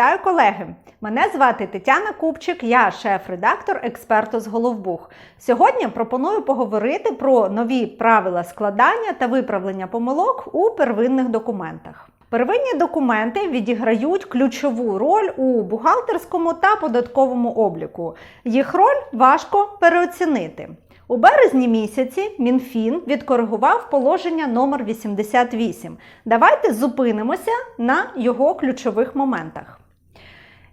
Вітаю колеги! Мене звати Тетяна Купчик, я шеф-редактор експерту з Головбух. Сьогодні пропоную поговорити про нові правила складання та виправлення помилок у первинних документах. Первинні документи відіграють ключову роль у бухгалтерському та податковому обліку. Їх роль важко переоцінити. У березні місяці Мінфін відкоригував положення номер 88. Давайте зупинимося на його ключових моментах.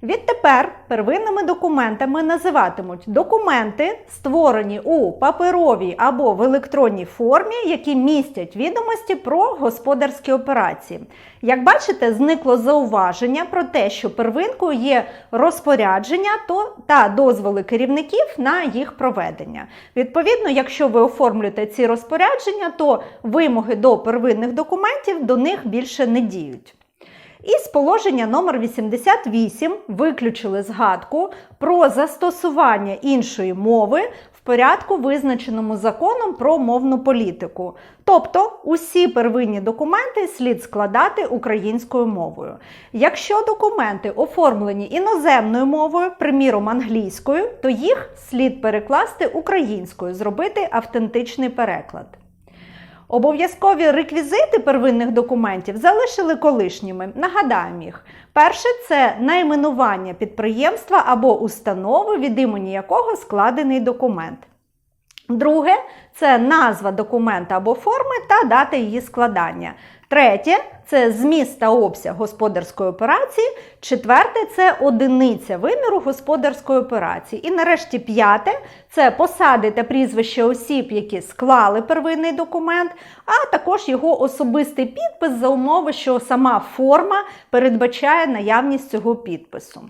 Відтепер первинними документами називатимуть документи, створені у паперовій або в електронній формі, які містять відомості про господарські операції. Як бачите, зникло зауваження про те, що первинкою є розпорядження та дозволи керівників на їх проведення. Відповідно, якщо ви оформлюєте ці розпорядження, то вимоги до первинних документів до них більше не діють. Із положення номер 88 виключили згадку про застосування іншої мови в порядку, визначеному законом про мовну політику. Тобто усі первинні документи слід складати українською мовою. Якщо документи оформлені іноземною мовою, приміром англійською, то їх слід перекласти українською, зробити автентичний переклад. Обов'язкові реквізити первинних документів залишили колишніми. Нагадаємо їх. Перше це найменування підприємства або установи, від імені якого складений документ. Друге це назва документа або форми та дата її складання. Третє це зміст та обсяг господарської операції. Четверте це одиниця виміру господарської операції. І нарешті п'яте це посади та прізвище осіб, які склали первинний документ, а також його особистий підпис за умови, що сама форма передбачає наявність цього підпису.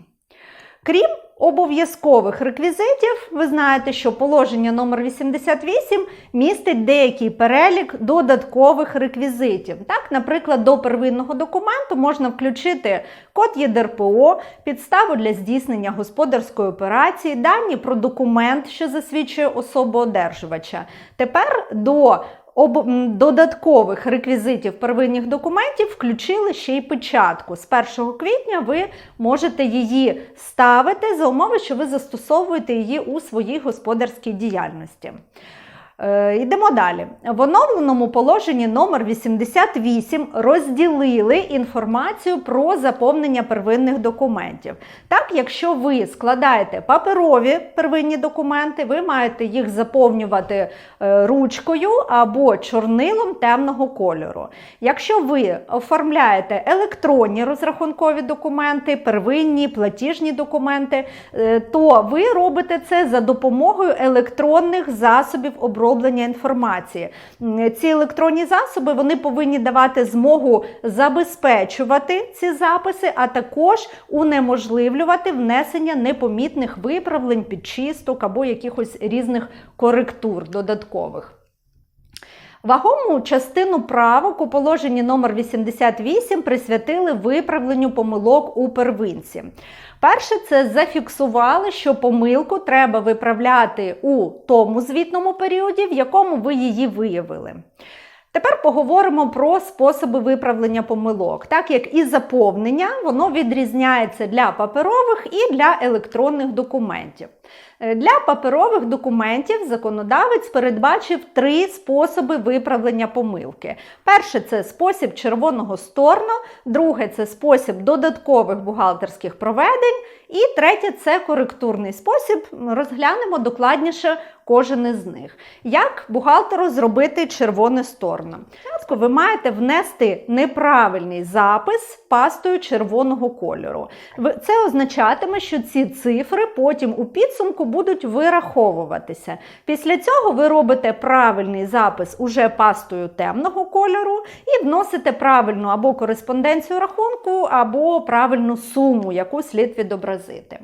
Крім обов'язкових реквізитів, ви знаєте, що положення номер 88 містить деякий перелік додаткових реквізитів. Так, наприклад, до первинного документу можна включити код ЄДРПО, підставу для здійснення господарської операції, дані про документ, що засвідчує особу одержувача. Тепер до об додаткових реквізитів первинних документів включили ще й печатку. З 1 квітня ви можете її ставити за умови, що ви застосовуєте її у своїй господарській діяльності. Е, Йдемо далі. В оновленому положенні номер 88 розділили інформацію про заповнення первинних документів. Так, якщо ви складаєте паперові первинні документи, ви маєте їх заповнювати е, ручкою або чорнилом темного кольору. Якщо ви оформляєте електронні розрахункові документи, первинні платіжні документи, е, то ви робите це за допомогою електронних засобів оброблення інформації. Ці електронні засоби вони повинні давати змогу забезпечувати ці записи, а також унеможливлювати внесення непомітних виправлень, підчисток або якихось різних коректур додаткових. Вагому частину правок у положенні номер 88 присвятили виправленню помилок у первинці. Перше, це зафіксували, що помилку треба виправляти у тому звітному періоді, в якому ви її виявили. Тепер поговоримо про способи виправлення помилок, так як і заповнення, воно відрізняється для паперових і для електронних документів. Е, Для паперових документів законодавець передбачив три способи виправлення помилки. Перше це спосіб червоного сторно, друге це спосіб додаткових бухгалтерських проведень, і третє це коректурний спосіб. Розглянемо докладніше кожен із них. Як бухгалтеру зробити червоне сторно? Спочатку ви маєте внести неправильний запис пастою червоного кольору. Це означатиме, що ці цифри потім у підсумку будуть вираховуватися. Після цього ви робите правильний запис уже пастою темного кольору і вносите правильну або кореспонденцію рахунку, або правильну суму, яку слід відобразити.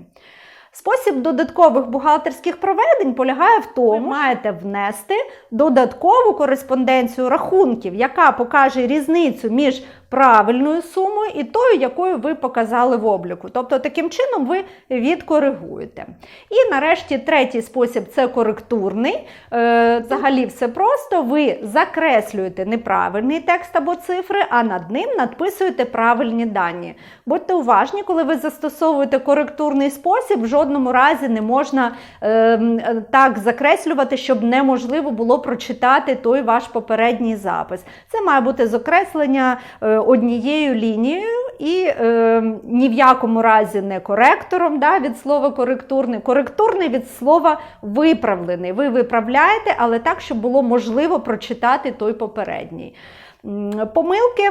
Спосіб додаткових бухгалтерських проведень полягає в тому, ви маєте внести додаткову кореспонденцію рахунків, яка покаже різницю між правильною сумою і тою, якою ви показали в обліку. Тобто, таким чином ви відкоригуєте. І нарешті третій спосіб це коректурний. Е, Взагалі все просто. Ви закреслюєте неправильний текст або цифри, а над ним надписуєте правильні дані. Будьте уважні, коли ви застосовуєте коректурний спосіб, в жодному разі не можна е, е, так закреслювати, щоб неможливо було прочитати той ваш попередній запис. Це має бути закреслення е, однією лінією і е, ні в якому разі не коректором да, від слова коректурний. Коректурний від слова виправлений. Ви виправляєте, але так, щоб було можливо прочитати той попередній. Помилки.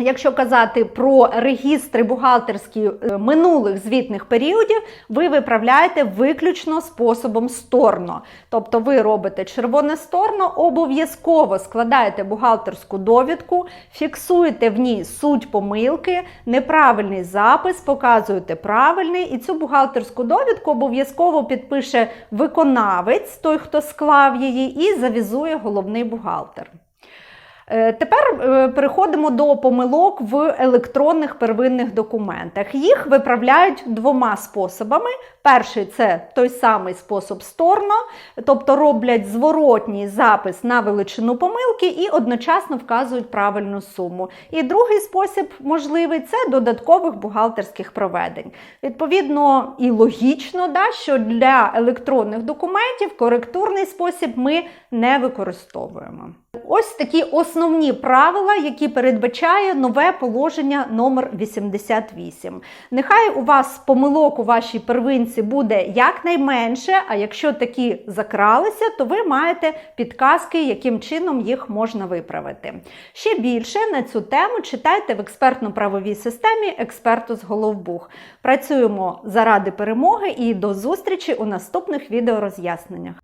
Якщо казати про регістри бухгалтерські е, минулих звітних періодів, ви виправляєте виключно способом сторно. Тобто ви робите червоне сторно, обов'язково складаєте бухгалтерську довідку, фіксуєте в ній суть помилки, неправильний запис, показуєте правильний, і цю бухгалтерську довідку обов'язково підпише виконавець, той, хто склав її, і завізує головний бухгалтер. Е, Тепер е, переходимо до помилок в електронних первинних документах. Їх виправляють двома способами. Перший це той самий спосіб сторно, тобто роблять зворотній запис на величину помилки і одночасно вказують правильну суму. І другий спосіб можливий це додаткових бухгалтерських проведень. Відповідно, і логічно, да, що для електронних документів коректурний спосіб ми не використовуємо. Ось такі основні правила, які передбачає нове положення номер 88. Нехай у вас помилок у вашій первинці буде якнайменше, а якщо такі закралися, то ви маєте підказки, яким чином їх можна виправити. Ще більше на цю тему читайте в експертно-правовій системі експерту з Головбух. Працюємо заради перемоги і до зустрічі у наступних відеороз'ясненнях.